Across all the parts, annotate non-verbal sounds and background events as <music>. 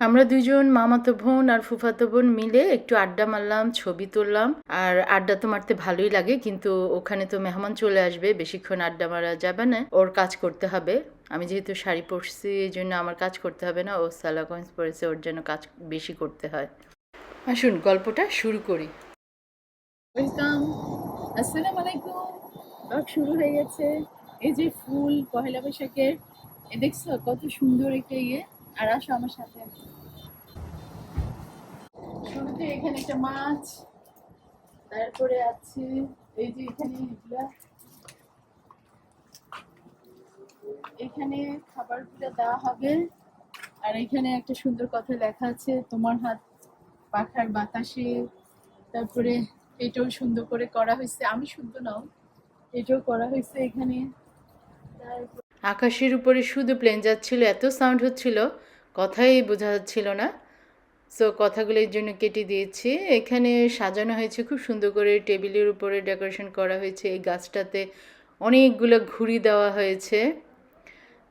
আমরা দুজন মামাতো বোন আর ফুফাতো বোন মিলে একটু আড্ডা মারলাম, ছবি তুললাম। আর আড্ডা তো মারতে ভালোই লাগে, কিন্তু ওখানে তো মেহমান চলে আসবে, বেশিক্ষণ আড্ডা মারা যাবে না। ওর কাজ করতে হবে। আমি যেহেতু শাড়ি পরছি, এই জন্য আমার কাজ করতে হবে না। ও সালাগঞ্জ পরেছে, ওর জন্য কাজ বেশি করতে হয়। আসুন, গল্পটা শুরু করি। ওয়েলকাম। আসসালামু আলাইকুম। ব্লগ শুরু হয়ে গেছে। এই যে ফুল, পহেলা বৈশাখের, এ দেখছ কত সুন্দর একটা ইয়ে। আর আসো আমার সাথে। শুরুতে এখানে একটা মাছ, তারপরে আছে এই যে এখানে এগুলা। এখানে খাবারগুলো দেওয়া হবে। আর এখানে একটা সুন্দর কথা লেখা আছে, তোমার হাত পাখার বাতাসে। তারপরে এটাও সুন্দর করে করা হয়েছে। আমি সুন্দর নাও, এটাও করা হয়েছে এখানে। আকাশের উপরে শুধু প্লেন যাচ্ছিল, এত সাউন্ড হচ্ছিল। কথাই বোঝা যাচ্ছিল না। সো কথাগুলো এর জন্য কেটে দিয়েছি। এখানে সাজানো হয়েছে, খুব সুন্দর করে টেবিলের উপরে ডেকোরেশন করা হয়েছে। এই গাছটাতে অনেকগুলো ঘুড়ি দেওয়া হয়েছে।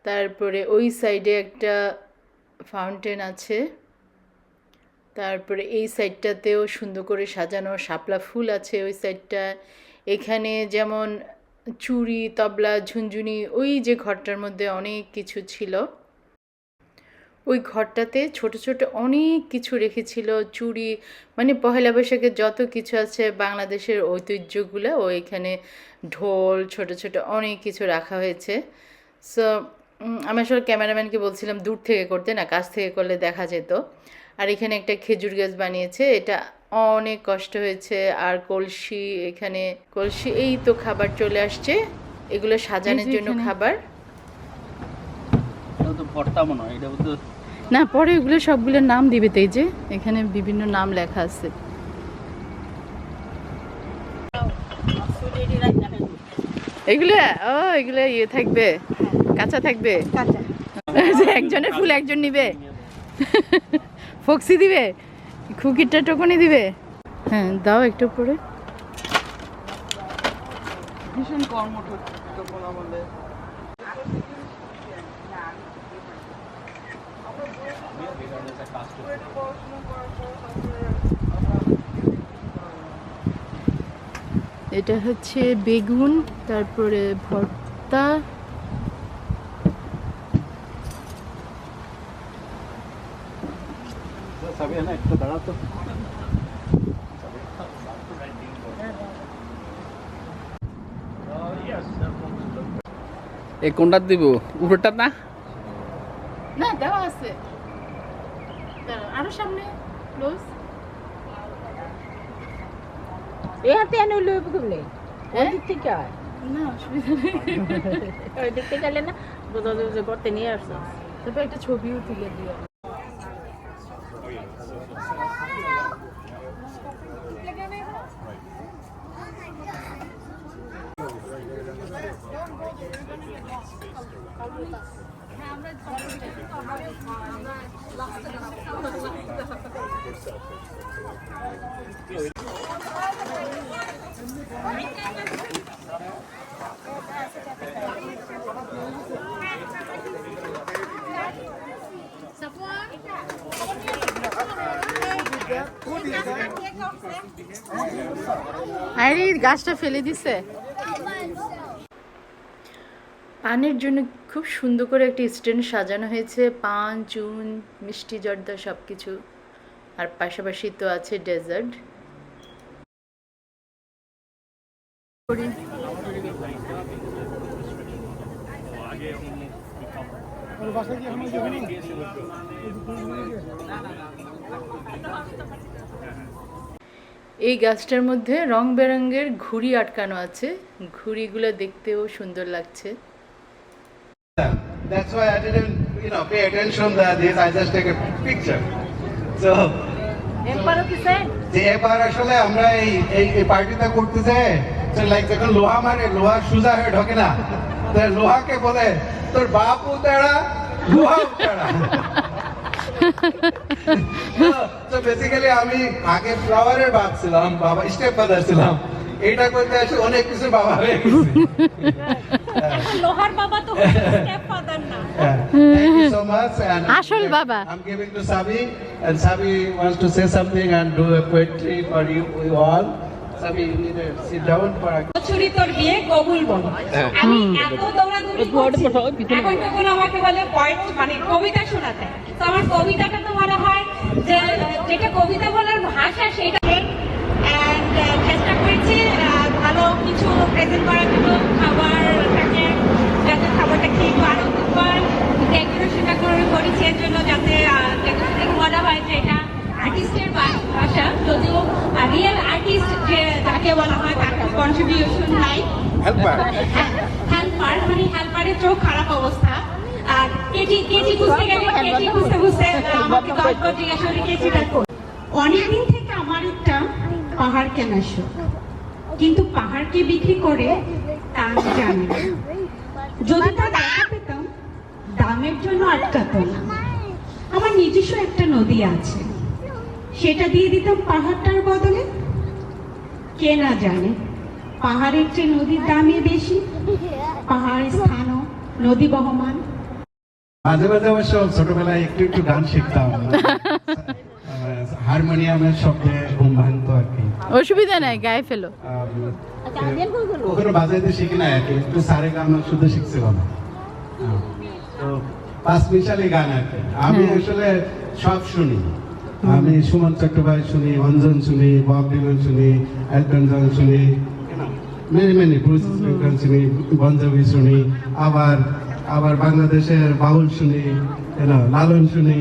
তারপরে ওই সাইডে একটা ফাউন্টেন আছে। তারপরে এই সাইডটাতেও সুন্দর করে সাজানো শাপলা ফুল আছে ওই সাইডটা। এখানে যেমন চুড়ি, তবলা, ঝুনঝুনি, ওই যে ঘরটার মধ্যে অনেক কিছু ছিল। ওই ঘরটাতে ছোট ছোট অনেক কিছু রেখেছিল চুড়ি মানে পহেলা বৈশাখের যত কিছু আছে বাংলাদেশের ঐতিহ্যগুলো ও এখানে ঢোল ছোট ছোট অনেক কিছু রাখা হয়েছে। সো আমি আসলে ক্যামেরাম্যানকে বলছিলাম দূর থেকে করতে না কাছ থেকে করলে দেখা যেত। আর এখানে একটা খেজুর গাছ বানিয়েছে এটা অনেক কষ্ট হয়েছে। আর কলসি এখানে কলসি এই তো খাবার চলে আসছে। এগুলো সাজানোর জন্য খাবার। ভর্তা মনে হয় এটা তো না পরে এগুলো সবগুলোর নাম দিবে তো এই যে এখানে বিভিন্ন নাম লেখা আছে। এগুলো ও এগুলো ইয়ে থাকবে কাঁচা থাকবে। একজনের ফুল একজন নিবে। ফক্সি দিবে খুকিরটা টোকনি দিবে। হ্যাঁ দাও একটু পরে ভীষণ কর্মঠ এটা এটা হচ্ছে বেগুন তারপরে ভর্তা। এই কোনটা দিব? উপরটা না? না দেওয়া আছে। আরও সামনে ক্লোজ এ হাতে এনে লইব কেমনে? ওই দিক থেকে আয়। না অসুবিধা নেই। <laughs> ওই দিক থেকে গেলে না বোঝা যাবে যে করতে নিয়ে আসছো। তারপর একটা ছবিও তুলে দিও। আরে গাছটা ফেলে দিছে। পানের জন্য খুব সুন্দর করে একটি স্ট্যান্ড সাজানো হয়েছে। পান, চুন, মিষ্টি, জর্দা সব কিছু আর পাশাপাশি তো আছে ডেজার্ট। এই গাছটার মধ্যে রং বেরঙের ঘুড়ি আটকানো আছে। ঘুড়িগুলো দেখতেও সুন্দর লাগছে। That's why I didn't, you know, pay attention that this. I just take a picture. So, যে এবার আসলে আমরা এই এই পার্টিটা করতে যাই লাইক যখন লোহা মারে লোহা সুজা হয়ে ঢোকে না লোহাকে বলে তোর বাপ উতাড়া লোহা উতাড়া তো বেসিক্যালি আমি আগে ফ্লাওয়ারের বাপ ছিলাম বাবা স্টেপ ফাদার ছিলাম এটা করতে এসে অনেক কিছু বাবা হয়ে গেছে লোহার বাবা তো স্টেপ ফাদার না Yeah. Thank you so much. And আসল বাবা। I'm giving to Sabi, and Sabi wants to say something and do a poetry for you, you all. Sabi, you need to sit down for a বছরই তোর বিয়ে কবুল বল আমি এত দৌড়াদৌড়ি করছি এখন তখন আমাকে বলে পয়েন্ট মানে কবিতা শোনাতে তো আমার কবিতাটা তো মনে হয় যে যেটা কবিতা বলার ভাষা সেটা uh, চেষ্টা করেছি uh, ভালো কিছু প্রেজেন্ট করার জন্য খাবার থাকে যাতে খাবারটা খেয়ে একটু আনন্দ পায় করে করেছি এর জন্য যাতে থেকে হয় যে এটা আর্টিস্টের ভাষা যদিও রিয়েল আর্টিস্ট যে যাকে বলা হয় তার কন্ট্রিবিউশন নাই। Helper. হেল্পার মানে হেল্পারের চোখ খারাপ অবস্থা। আর কেজি কেজি বুঝতে গেলে কেজি বুঝতে বুঝতে আমাকে দশবার জিজ্ঞাসা করে কেজিটা কই? অনেকদিন থেকে আমার একটা পাহাড় কেনার শখ। কিন্তু পাহাড়কে বিক্রি করে তা আমি জানি না। যদি তা দেখা পেতাম দামের জন্য আটকাতো না। আমার নিজস্ব একটা নদী আছে। সেটা দিয়ে দিতাম পাহাড়টার বদলে। কে না জানে পাহাড়ের চেয়ে নদীর দামই বেশি। পাহাড় স্থানও নদী বহমান। মাঝে মাঝে অবশ্য ছোটবেলায় একটু একটু গান শিখতাম। হারমোনিয়ামের শব্দে ঘুম ভাঙতো আর কি। অসুবিধা নাই গায়ে ফেলো। ওখানে বাজাইতে শিখি না আর কি একটু সারে গান শুধু শিখছিলাম। তো পাঁচ মিশালি গান আর আমি আসলে সব শুনি। আমি সুমন চট্টোপাধ্যায় শুনি অঞ্জন শুনি বব ডিলন শুনি এলটন জন শুনি মেনি মেনি ব্রুস শুনি বঞ্জাবি শুনি আবার আবার বাংলাদেশের বাউল শুনি লালন শুনি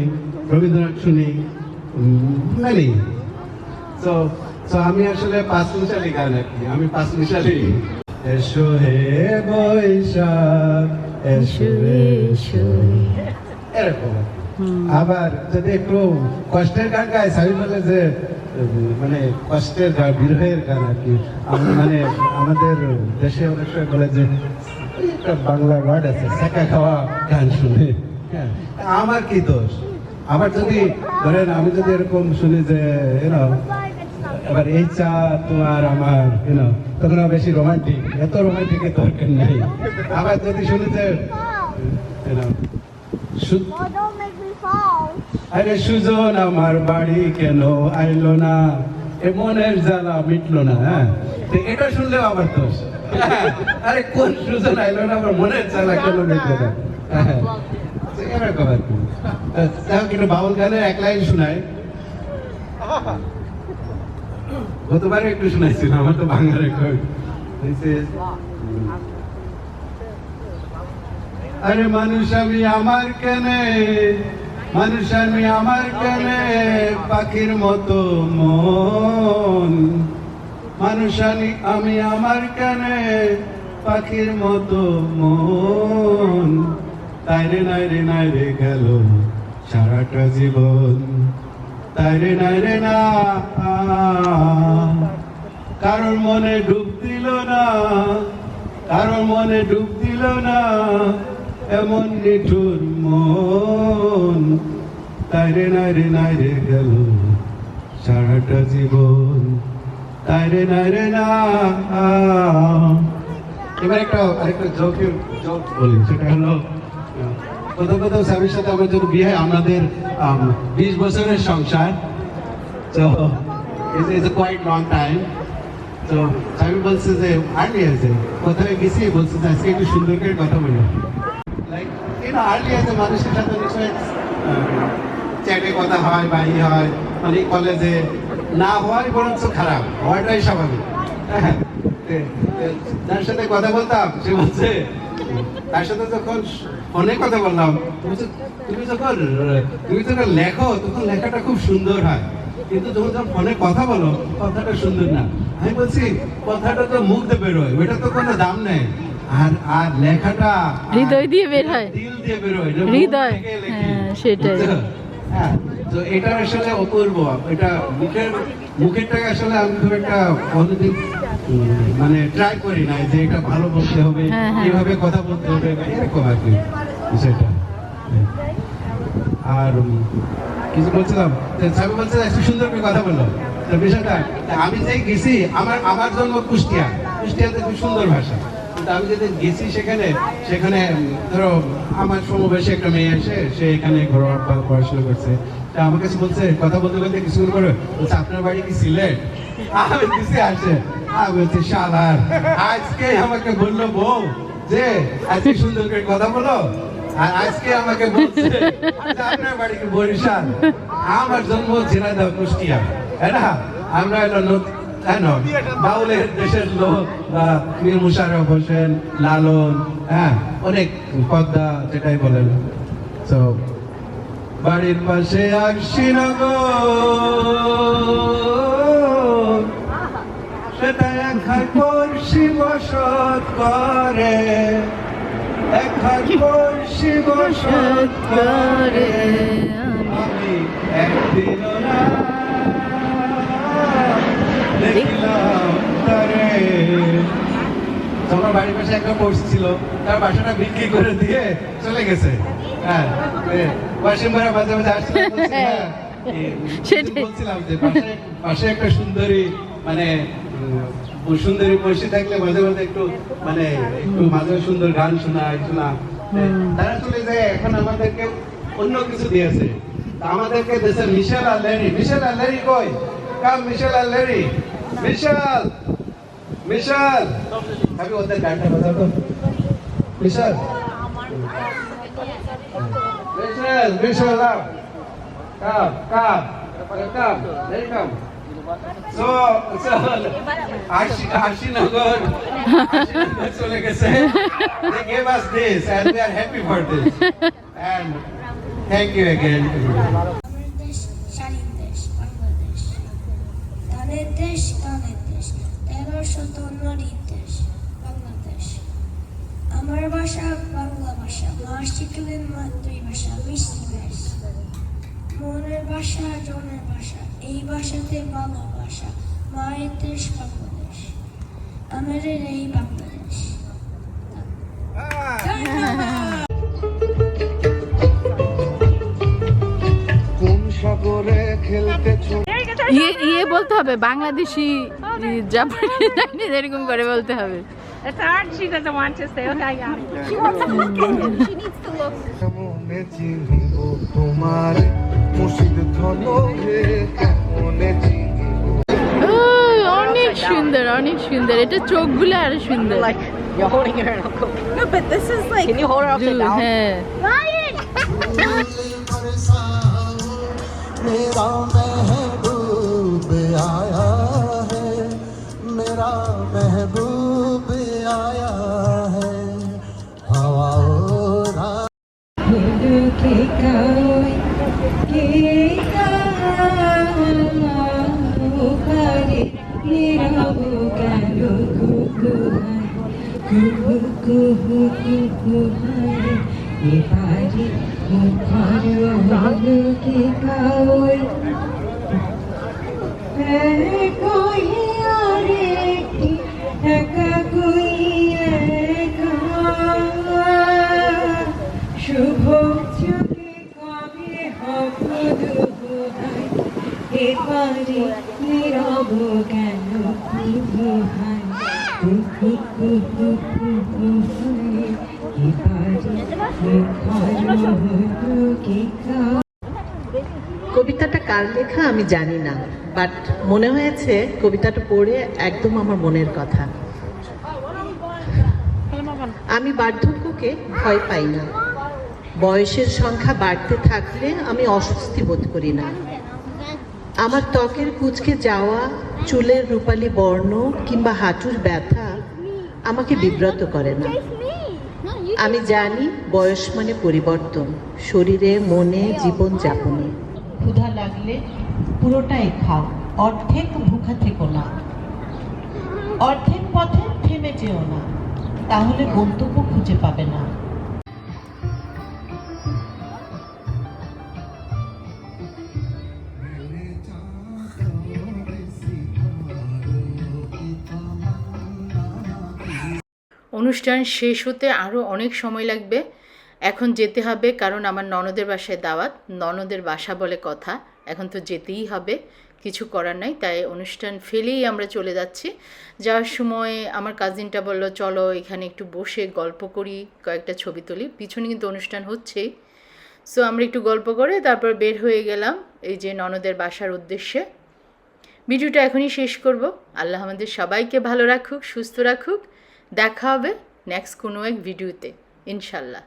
রবীন্দ্রনাথ শুনি মেনি তো তো আমি আসলে পাঁচ মিশালি গান আর কি আমি পাঁচ মিশালি। এসো হে বৈশাখ। এরকম। আবার যদি একটু কষ্টের গান গায় সাবি বলে যে মানে কষ্টের গান বিরহের গান আর কি। মানে আমাদের দেশে অনেক সময় বলে যে একটা বাংলা ওয়ার্ড আছে সেকা খাওয়া গান শুনে। হ্যাঁ, আমার কি দোষ? আবার যদি ধরেন আমি যদি এরকম শুনি যে এনো এবার এই চা তোমার আমার এনো তখন বেশি রোমান্টিক এত রোমান্টিকের দরকার নেই। আবার যদি শুনি যে এনো সু- don't make me fall. আরে সুজন আমার বাড়ি কেন আইলো না? এ মনের জ্বালা মিটলো না হ্যাঁ? এটা শুনলেও আমার দোষ। আরে কোন সুজন আইলো না আমার মনের জ্বালা কেন মিটলো না? হ্যাঁ, এরকম কিন্তু বাউল গানের এক লাইন শোনায় গতবারে একটু শোনাইছিল আমার তো বাংলা রেকর্ড আরে মানুষ আমি আমার কেনে, মানুষ আমি আমার কেনে, পাখির মতো মন। মানুষ আমি আমার কেনে, পাখির মতো মন। তাইরে, নাইরে নাইরে গেল সারাটা জীবন। তাইরে নাইরে না। কারোর মনে ডুব দিল না, কারোর মনে ডুব দিল না, এমন নিঠুর মন। তাইরে, নাইরে নাইরে গেল সারাটা জীবন। তাইরে, নাইরে না। এবার একটা, আরেকটা জোকের জোক বলি, সেটা হলো কোথাও কোথাও স্বামীর সাথে আমার যখন বিয়ে হয় আমাদের বিশ বছরের সংসার। তো ইটস কোয়াইট লং টাইম তো স্বামী বলছে যে আর্লি আছে কোথায় গেছি? বলছে যে কথা বলি। লাইক ইউনো আর্লি আছে মানুষের সাথে নিশ্চয় কথা হয় বা ই হয় মানে কলেজে না হওয়াই বরঞ্চ খারাপ হওয়াটাই স্বাভাবিক। হ্যাঁ, যার সাথে কথা বলতাম সে বলছে তার সাথে যখন ফোনে কথা বললাম তুমি যখন তুমি যখন লেখো তখন লেখাটা খুব সুন্দর হয়। কিন্তু যখন যখন ফোনে কথা বলো কথাটা সুন্দর না। আমি বলছি কথাটা তো মুখ দিয়ে বেরোয় ওইটা তো কোনো দাম নেই। আর আর লেখাটা হৃদয় দিয়ে বের হয়। দিল দিয়ে বেরোয় এটা মুখ হৃদয়, হ্যাঁ, সেটাই। হ্যাঁ। তো এটা আসলে অপূর্ব। এটা মুখের মুখেরটাকে আসলে আমি খুব একটা কোনোদিন মানে ট্রাই করি না যে এটা ভালো বলতে হবে হ্যাঁ, হ্যাঁ। কথা বলতে হবে এরকম আর কি বিষয়টা। আর কিছু বলছিলাম? বলছে একটু সুন্দর করে কথা বলল তো বিষয়টা আমি যে গেছি আমার আমার জন্ম কুষ্টিয়া। কুষ্টিয়াতে খুব সুন্দর ভাষা। আমি যেদিন গেছি সেখানে সেখানে ধরো আমার সমবয়সী একটা মেয়ে এসে সে এখানে ঘরোয়া পড়াশোনা করছে। তা আমার বলছে, কথা বলতে বলতে কিছু করে? বলছে, আপনার বাড়ি কি সিলেট? আমাকে করে আমাকে বলছে আপনার বাড়ি কি আমার জন্ম কুষ্টিয়া, তাই না? আমরা বাউলের দেশের লোক মুশারফ হোসেন, লালন হ্যাঁ অনেক পদ্মা, যেটাই বলেন। তো বাড়ির পাশে আকশিনগর সেটা একখান পড়শি বসত করে একখান পড়শি বসত করে। আমি একদিন দেখলাম তারে। আমার বাড়ির পাশে একটা কোর্স ছিল তার বাসাটা বিক্রি করে দিয়ে চলে গেছে। হ্যাঁ। মাঝে মাঝে পাশে একটা সুন্দরী মানে সুন্দরী মাঝে মাঝে একটু মানে একটু মাঝে সুন্দর গান এখন আমাদেরকে অন্য কিছু দিয়েছে আমাদেরকে দেশে মিশেল আর লেরি মিশেল আর লেরি কই কাম মিশেল আর লেরি মিশেল মিশেল আমি ওদের গানটা বাজাবো Michelle Michelle Michelle up come come come Larry come So, so, Ashi, Ashinagar, Ashinagar. They gave us this and we are happy for this. And thank you again. আমার দেশ ধানের দেশ গানের দেশ তেরো দেশ বাংলাদেশ আমার ভাষা মাতৃভাষা মিষ্টি দেশ মনের ভাষা জনের ভাষা এই ভাষাতে ভালোবাসা মায়ের দেশ বাংলাদেশ। আমাদের এই বাংলাদেশ। কোন সাগরে খেলতে ইয়ে ইয়ে বলতে হবে বাংলাদেশি জাপানি এরকম করে বলতে হবে। It's hard. She doesn't want to say. Okay, yeah. <laughs> মনে চিনিব তোমার মুর্শিদ ধনরে কেমনে চিনিব ও, অনেক সুন্দর অনেক সুন্দর এটা চোখগুলো আরো সুন্দর Like, you're holding her and Uncle. No, but this is like. Can you hold her upside down? হ্যাঁ मेरा महबूब आया है मेरा महबूब आया है हवा শুভ নীরব কেন? কবিতাটা কার লেখা আমি জানি না বাট মনে হয়েছে কবিতাটা পড়ে একদম আমার মনের কথা। আমি বার্ধক্যকে ভয় পাই না। বয়সের সংখ্যা বাড়তে থাকলে আমি অস্বস্তি বোধ করি না। আমার ত্বকের কুচকে যাওয়া, চুলের রূপালী বর্ণ কিংবা হাঁটুর ব্যথা আমাকে বিব্রত করে না। আমি জানি বয়স মানে পরিবর্তন, শরীরে, মনে, জীবন যাপনে। ক্ষুধা লাগলে পুরোটাই খাও, অর্ধেক ভুখা থেকো না। অর্ধেক পথে থেমে যেও না, তাহলে গন্তব্য খুঁজে পাবে না। অনুষ্ঠান শেষ হতে আরও অনেক সময় লাগবে। এখন যেতে হবে কারণ আমার ননদের বাসায় দাওয়াত। ননদের বাসা বলে কথা। এখন তো যেতেই হবে। কিছু করার নাই, তাই অনুষ্ঠান ফেলেই আমরা চলে যাচ্ছি। যাওয়ার সময় আমার কাজিনটা বলল, চলো এখানে একটু বসে গল্প করি, কয়েকটা ছবি তুলি। পিছনে কিন্তু অনুষ্ঠান হচ্ছেই। সো আমরা একটু গল্প করে তারপর বের হয়ে গেলাম এই যে ননদের বাসার উদ্দেশ্যে। ভিডিওটা এখনই শেষ করব। আল্লাহ আমাদের সবাইকে ভালো রাখুক, সুস্থ রাখুক। দেখা হবে নেক্সট কোনো এক ভিডিওতে ইনশাল্লাহ।